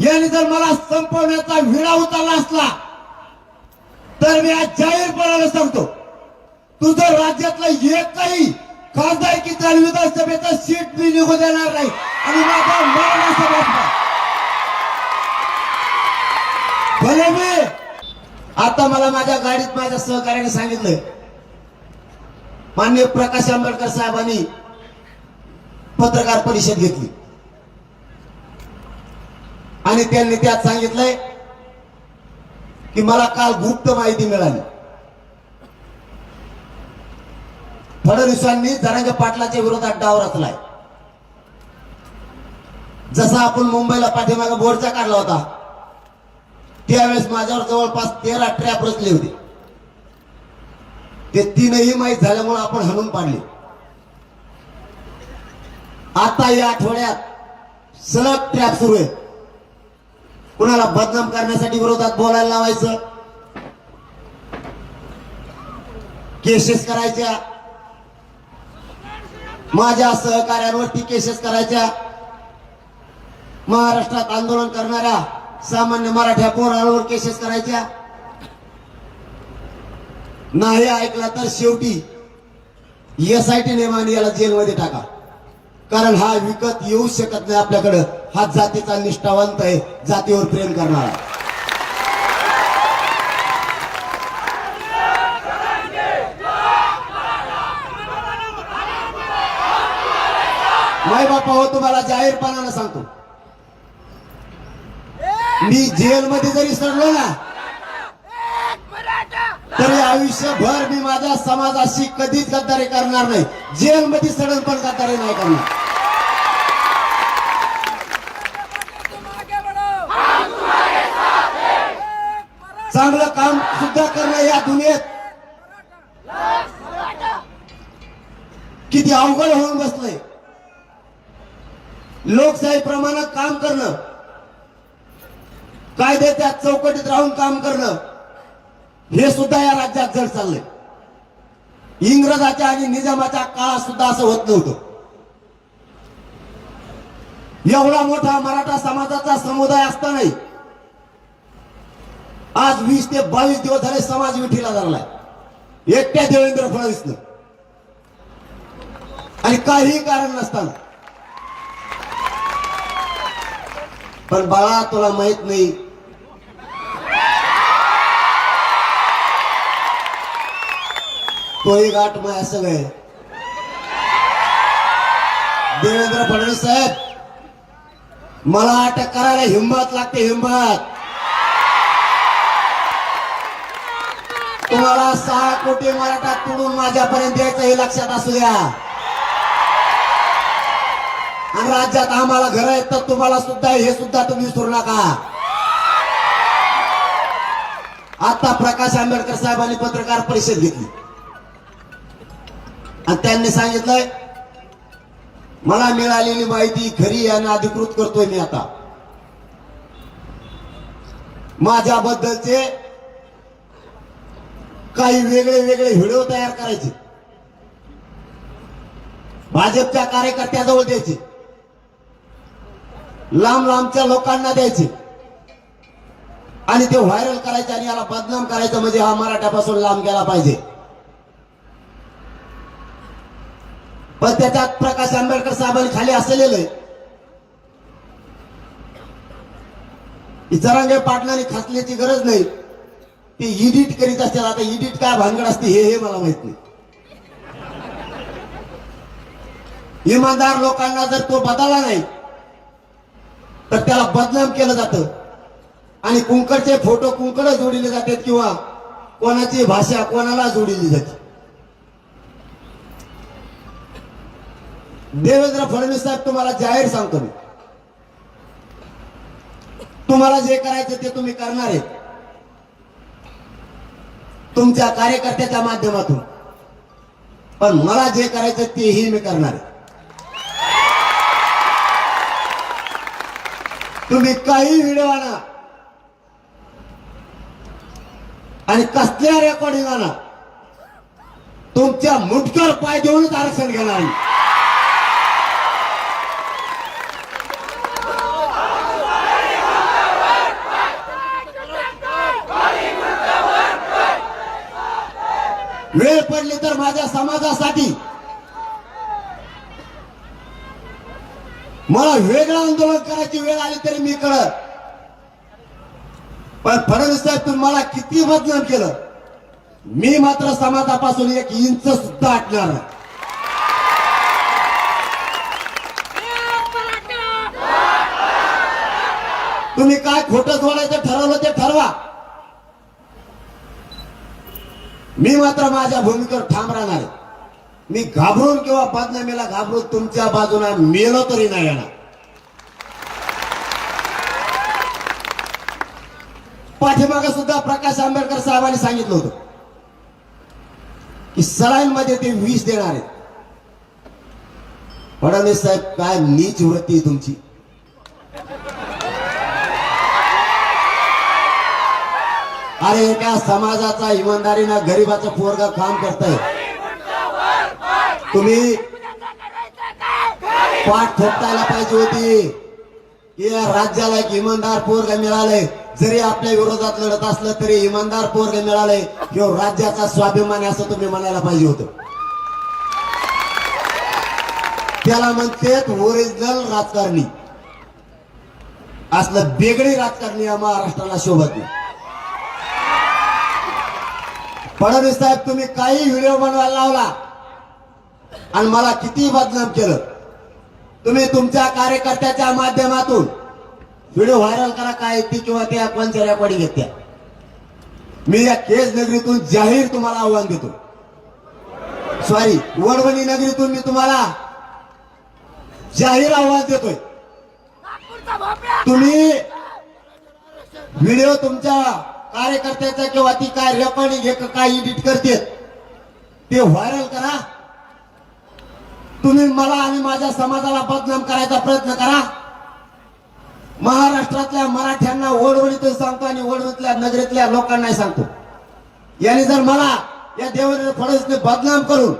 यांनी जर मला संपवण्याचा विडा उचलला असला तर मी आज जाहीरपणाने सांगतो तुझं राज्यातलं एकही खासदारकीचा आणि विधानसभेचा सीट मी निघू देणार नाही आणि माझा मरण भले मी आता मला माझ्या गाडीत माझ्या सहकार्याने सांगितलं मान्य प्रकाश आंबेडकर साहेबांनी पत्रकार परिषद घेतली. आणि त्यांनी त्यात सांगितलंय की मला काल गुप्त माहिती मिळाली. फडणवीसांनी जरांगे पाटलाच्या विरोधात डाव रचलाय. जसा आपण मुंबईला पाठीमागे बोर्चा काढला होता त्यावेळेस माझ्यावर जवळपास तेरा ट्रॅप रचले होते. ते तीनही माहीत झाल्यामुळे आपण हणून पाडले. आता या आठवड्यात सलग ट्रॅप सुरू आहे. कुणाला बदनाम करण्यासाठी विरोधात बोलायला लावायचं? केसेस करायच्या. माझ्या सहकार्यांवरती केसेस करायच्या. महाराष्ट्रात आंदोलन करणाऱ्या सामान्य मराठ्या पोरांवर केसेस करायच्या. नाही ऐकला तर शेवटी एस आय टी नेमाने याला जेलमध्ये टाका. कारण हा विकत येऊ शकत नाही आपल्याकडं. हा जातीचा निष्ठावंत आहे जातीवर प्रेम करणारा. नाही बापा हो तुम्हाला जाहीरपणानं सांगतो. मी जेलमध्ये जरी सडलो ना तरी आयुष्यभर मी माझ्या समाजाशी कधीच गद्दारी करणार नाही. जेलमध्ये सडन पण गद्दारी नाही करणार चांगलं काम सुद्धा करणं या दुनियेत किती अवघड होऊन बसलंय. लोकशाही प्रमाणात काम करणं. कायद्याच्या चौकटीत राहून काम करणं. हे सुद्धा या राज्यात जड चाललंय. इंग्रजाच्या आणि निजामाच्या काळात सुद्धा असं होत नव्हतं. एवढा मोठा मराठा समाजाचा समुदाय असतानाही आज वीस ते बावीस दिवस झाले समाज विठीला धरलाय एकट्या देवेंद्र फडणवीसनं. आणि काही कारण नसताना. पण बाळा तुला माहीत नाही. तोही गाठ माया सगळे. देवेंद्र फडणवीस साहेब मला अटक करायला हिंमत लागते हिंमत. तुम्हाला सहा कोटी मराठा तोडून माझ्यापर्यंत यायचं हे लक्षात असू द्या. आणि राज्यात आम्हाला घर आहेत तर तुम्हाला सुद्धा हे सुद्धा तुम्ही विसरू नका. आता प्रकाश आंबेडकर साहेबांनी पत्रकार परिषद घेतली. आणि त्यांनी सांगितलंय मला मिळालेली माहिती खरी आणि अधिकृत करतोय मी आता. माझ्याबद्दलचे काही वेगळे वेगळे व्हिडिओ तयार करायचे. भाजपच्या कार्यकर्त्याजवळ द्यायचे. लांब लांबच्या लोकांना द्यायचे. आणि ते व्हायरल करायचे आणि याला बदनाम करायचं म्हणजे हा मराठ्यापासून लांब गेला पाहिजे. पण त्याच्यात प्रकाश आंबेडकर साहेबांनी खाली असलेलं आहे. इतरांगे पाटलांनी खासल्याची गरज नाही. ते इडिट करीत असतात आता इडिट काय भानगड असते हे हे मला माहीत नाही. इमानदार लोकांना जर तो बदलला नाही तर त्याला बदनाम केलं जातं. आणि कुंकडचे फोटो कुंकड जोडले जातात किंवा कोणाची भाषा कोणाला जोडली जाते. देवेंद्र फडणवीस साहेब तुम्हाला जाहीर सांगतो मी. तुम्हाला जे करायचं ते तुम्ही करणार आहे. तुमच्या कार्यकर्त्याच्या माध्यमातून. पण मला जे करायचं तेही मी करणार आहे. तुम्ही काही व्हिडिओ आणा. आणि कसल्या रेकॉर्डिंग आणा. तुमच्या मुठकर पाय देऊनच आरक्षण घेणार वेळ पडली तर माझ्या समाजासाठी. मला वेगळं आंदोलन करायची वेळ आली तरी मी कळत पण फडणवीस साहेब तुम्ही मला किती बदनाम केलं? मी मात्र समाजापासून एक इंच सुद्धा आटणार नाही. तुम्ही काय खोटं बोलायचं ठरवलं ते ठरवा. मी मात्र माझ्या भूमिकेवर ठाम राहणार आहे. मी घाबरून किंवा बदनामीला घाबरून तुमच्या बाजूला मेलो तरी नाही येणार. पाठीमाग सुद्धा प्रकाश आंबेडकर साहेबांनी सांगितलं होतं की सलाईनमध्ये ते विष देणार आहेत. फडणवीस साहेब काय नीच वृत्ती तुमची. अरे एका समाजाचा इमानदारीनं गरीबाचं पोरग काम करताय. तुम्ही पाठ थोपटायला पाहिजे होती. या राज्याला एक इमानदार पोरग मिळाले जरी आपल्या विरोधात लढत असलं तरी इमानदार पोरग मिळाले किंवा राज्याचा स्वाभिमान असं तुम्ही म्हणायला पाहिजे होत. त्याला म्हणते ओरिजिनल राजकारणी. असलं बेगडी राजकारणी या महाराष्ट्राला शोभत नाही. फडणवीस साहेब तुम्ही काही व्हिडिओ बनवायला लावला. आणि मला किती बदनाम केलं. तुम्ही तुमच्या कार्यकर्त्याच्या माध्यमातून व्हिडिओ व्हायरल करा काय ती किंवा त्या कोणत्या रेकॉर्डिंग घेत्या. मी या केस नगरीतून जाहीर तुम्हाला आव्हान देतो. सॉरी वडवणी नगरीतून मी तुम्हाला जाहीर आव्हान देतोय. तुम्ही व्हिडिओ तुमच्या कार्यकर्त्याचा किंवा ती काय रेकॉर्डिंग घे काय एडिट करते ते व्हायरल करा. तुम्ही मला आणि माझ्या समाजाला बदनाम करायचा प्रयत्न करा. महाराष्ट्रातल्या मराठ्यांना ओढवणीतून सांगतो आणि ओढवणीतल्या नगरीतल्या लोकांनाही सांगतो. याने जर मला या देवेंद्र फडणवीसने बदनाम करून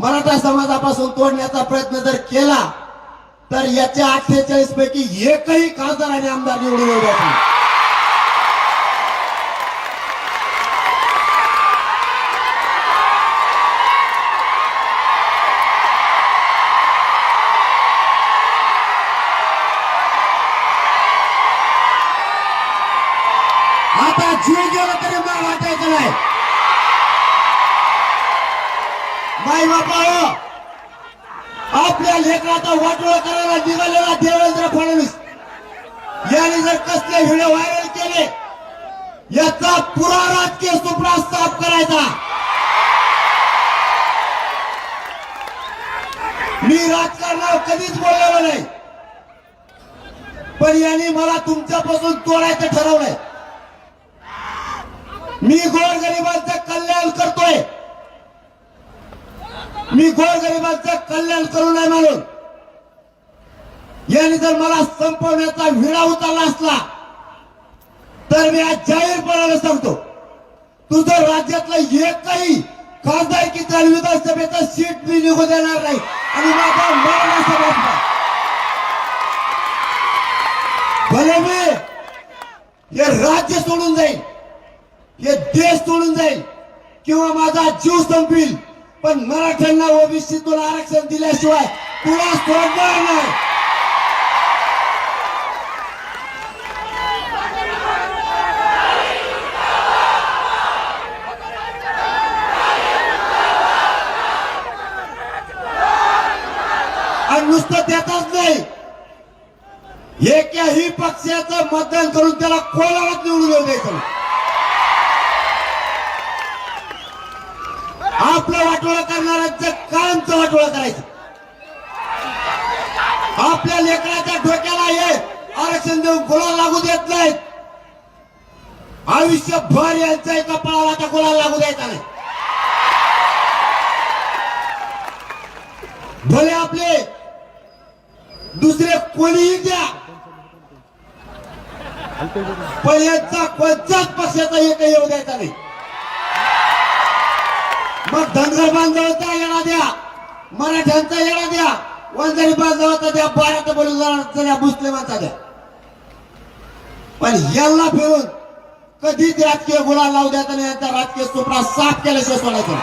मराठा समाजापासून तोडण्याचा प्रयत्न जर केला तर याच्या अठ्ठेचाळीस पैकी एकही खासदार आणि आमदार निवडून येऊ जीव गेला तरी मला वाटायचं नाही. माई बापा आपल्या लेकराचा वाटोळा करायला निघालेला देवेंद्र फडणवीस. यांनी जर कसले व्हिडिओ व्हायरल केले याचा पुरा राजकीय सुपडा साफ करायचा. मी राजकारणावर कधीच बोललेलो नाही. पण यांनी मला तुमच्यापासून तोडायचं ठरवलंय. मी गोरगरिबांचं कल्याण करतोय. मी गोरगरिबांचं कल्याण करू नये म्हणून. याने जर मला संपवण्याचा विडा उतरला असला तर मी आज जाहीरपणाने सांगतो तुझं राज्यातलं एकही खासदारकीचा आणि विधानसभेचं सीट मी निघू देणार नाही. आणि माझा मरण सभा भले मी हे राज्य सोडून जाईल हे देश तोडून जाईल. किंवा माझा जीव संपील. पण मराठ्यांना ओबीसीतून आरक्षण दिल्याशिवाय तुला सोडणार नाही आणि नुसतं देतच नाही. एकही पक्षाचं मतदान करून त्याला कोणालाच निवडून येऊ द्यायचं. आपलं वाटोळा करणाऱ्यांचं कायमचं वाटोळा करायचं. आपल्या लेकराच्या डोक्याला हे आरक्षण देऊन गोळा लागू देत नाहीत. आयुष्यभर यांचा एका पळाला त्या गोळा लागू द्यायचा नाही. भले आपले दुसरे कोणीही द्या पण यांचा कोणत्याच पक्षाचा एक येऊ द्यायचा नाही. मग धनगर बांधवाचा येणा द्या. मराठ्यांचा येणा द्या. वंजारी बांधवाचा द्या. बाराचा बोलून जाणार मुस्लिमांचा द्या. पण यांना फिरून कधीच राजकीय गुलाल लावू द्यायचा नाही यांचा राजकीय सुपडा साफ केल्याशिवाय सोडायचा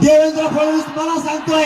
देवेंद्र फडणवीस मला सांगतोय